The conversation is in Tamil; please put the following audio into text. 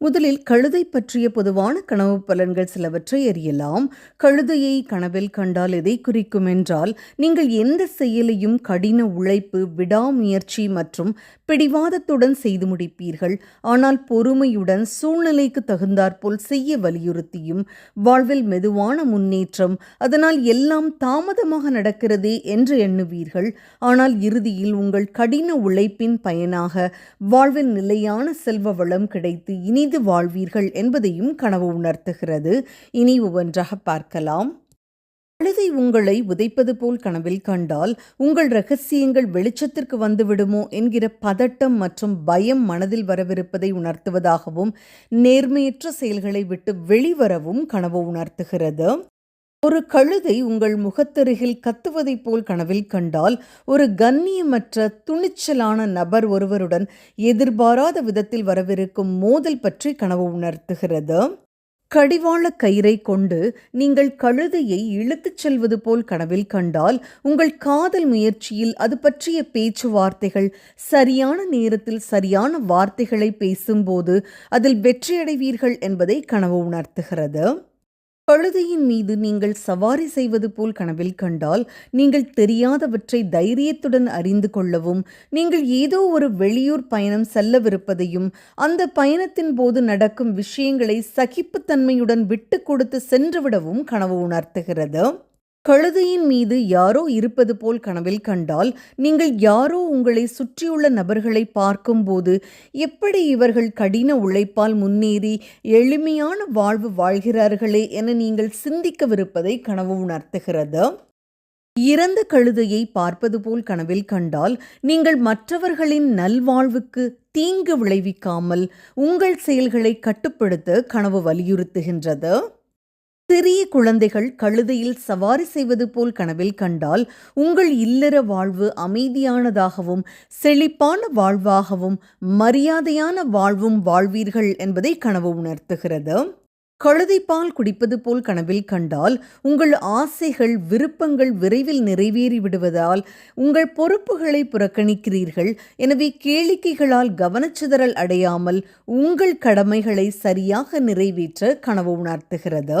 முதலில் கழுதை பற்றிய பொதுவான கனவு பலன்கள் சிலவற்றை அறியலாம். கழுதையை கனவில் கண்டால் எதை குறிக்கும் என்றால் நீங்கள் எந்த செயலையும் கடின உழைப்பு விடாமுயற்சி மற்றும் பிடிவாதத்துடன் செய்து முடிப்பீர்கள். ஆனால் பொறுமையுடன் சூழ்நிலைக்கு தகுந்தாற்போல் செய்ய வலியுறுத்தியும் வாழ்வில் மெதுவான முன்னேற்றம் அதனால் எல்லாம் தாமதமாக நடக்கிறதே என்று எண்ணுவீர்கள். ஆனால் இறுதியில் உங்கள் கடின உழைப்பின் பயனாக வாழ்வில் நிலையான செல்வ வளம் கிடைத்து இனி செய்து வாழ்வீர்கள் என்பதையும் கனவு உணர்த்துகிறது. இனி ஒவ்வொன்றாக பார்க்கலாம். கழுதை உங்களை உதைப்பது போல் கனவில் கண்டால் உங்கள் ரகசியங்கள் வெளிச்சத்திற்கு வந்துவிடுமோ என்கிற பதட்டம் மற்றும் பயம் மனதில் வரவிருப்பதை உணர்த்துவதாகவும் நேர்மையற்ற செயல்களை விட்டு வெளிவரவும் கனவு உணர்த்துகிறது. ஒரு கழுதை உங்கள் முகத்தருகில் கத்துவதைப் போல் கனவில் கண்டால் ஒரு கண்ணியமற்ற துணிச்சலான நபர் ஒருவருடன் எதிர்பாராத விதத்தில் வரவிருக்கும் மோதல் பற்றி கனவு உணர்த்துகிறது. கடிவாள கயிறை கொண்டு நீங்கள் கழுதையை இழுத்துச் செல்வது போல் கனவில் கண்டால் உங்கள் காதல் முயற்சியில் அது பற்றிய பேச்சுவார்த்தைகள் சரியான நேரத்தில் சரியான வார்த்தைகளை பேசும்போது அதில் வெற்றியடைவீர்கள் என்பதை கனவு உணர்த்துகிறது. கழுதையின் மீது நீங்கள் சவாரி செய்வது போல் கனவில் கண்டால் நீங்கள் தெரியாதவற்றை தைரியத்துடன் அறிந்து கொள்ளவும் நீங்கள் ஏதோ ஒரு வெளியூர் பயணம் செல்லவிருப்பதையும் அந்த பயணத்தின் போது நடக்கும் விஷயங்களை சகிப்புத்தன்மையுடன் விட்டு கொடுத்து சென்றுவிடவும் கனவு உணர்த்துகிறது. கழுதையின் மீது யாரோ இருப்பது போல் கனவில் கண்டால் நீங்கள் யாரோ உங்களை சுற்றியுள்ள நபர்களை பார்க்கும்போது எப்படி இவர்கள் கடின உழைப்பால் முன்னேறி எளிமையான வாழ்வு வாழ்கிறார்களே என நீங்கள் சிந்திக்கவிருப்பதை கனவு உணர்த்துகிறது. இறந்த கழுதையை பார்ப்பது போல் கனவில் கண்டால் நீங்கள் மற்றவர்களின் நல்வாழ்வுக்கு தீங்கு விளைவிக்காமல் உங்கள் செயல்களை கட்டுப்படுத்த கனவு வலியுறுத்துகின்றது. சிறிய குழந்தைகள் கழுதையில் சவாரி செய்வது போல் கனவில் கண்டால் உங்கள் இல்லற வாழ்வு அமைதியானதாகவும் செழிப்பான வாழ்வாகவும் மரியாதையான வாழ்வும் வாழ்வீர்கள் என்பதை கனவு உணர்த்துகிறது. கழுதை பால் குடிப்பது போல் கனவில் கண்டால் உங்கள் ஆசைகள் விருப்பங்கள் விரைவில் நிறைவேறி விடுவதால் உங்கள் பொறுப்புகளை புறக்கணிக்கிறீர்கள். எனவே கேளிக்கைகளால் கவனச்சிதறல் அடையாமல் உங்கள் கடமைகளை சரியாக நிறைவேற்ற கனவு உணர்த்துகிறது.